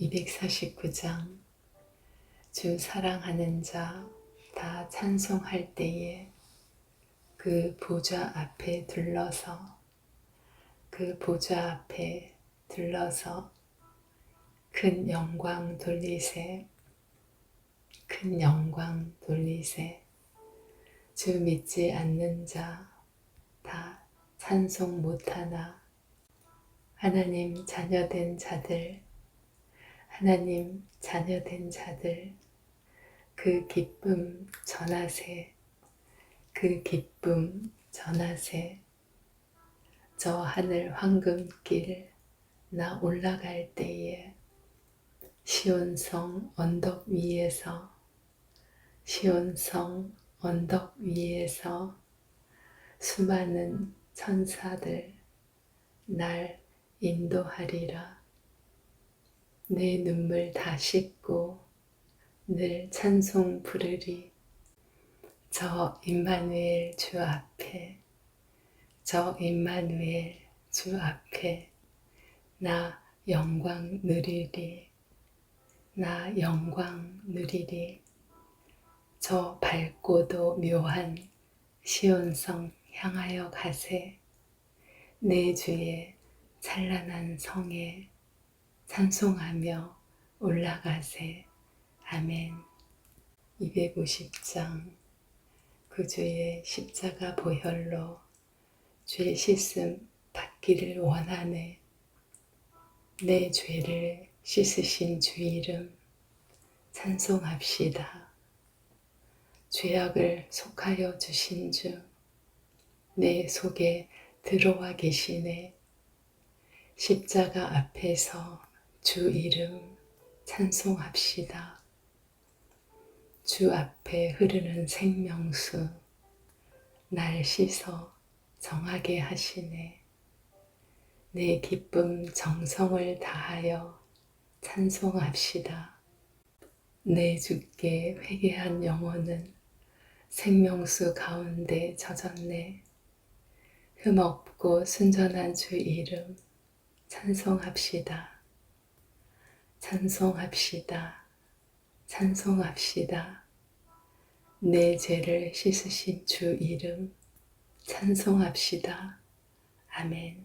249장. 주 사랑하는 자 다 찬송할 때에 그 보좌 앞에 들러서 그 보좌 앞에 들러서 큰 영광 돌리세 큰 영광 돌리세. 주 믿지 않는 자 다 찬송 못하나. 하나님 자녀된 자들 하나님 자녀된 자들 그 기쁨 전하세 그 기쁨 전하세 저 하늘 황금길 나 올라갈 때에 시온성 언덕 위에서 시온성 언덕 위에서 수많은 천사들 날 인도하리라. 내 눈물 다 씻고 늘 찬송 부르리. 저 임마누엘 주 앞에 저 임마누엘 주 앞에 나 영광 누리리. 나 영광 누리리. 저 밝고도 묘한 시온성 향하여 가세. 내 주의 찬란한 성에 찬송하며 올라가세. 아멘. 250장 구주의 십자가 보혈로 죄 씻음 받기를 원하네. 내 죄를 씻으신 주 이름 찬송합시다. 죄악을 속하여 주신 주, 내 속에 들어와 계시네. 십자가 앞에서 주 이름 찬송합시다. 주 앞에 흐르는 생명수, 날 씻어 정하게 하시네. 내 기쁨 정성을 다하여 찬송합시다. 내 주께 회개한 영혼은 생명수 가운데 젖었네. 흠없고 순전한 주 이름 찬송합시다. 찬송합시다. 찬송합시다. 내 죄를 씻으신 주 이름 찬송합시다. 아멘.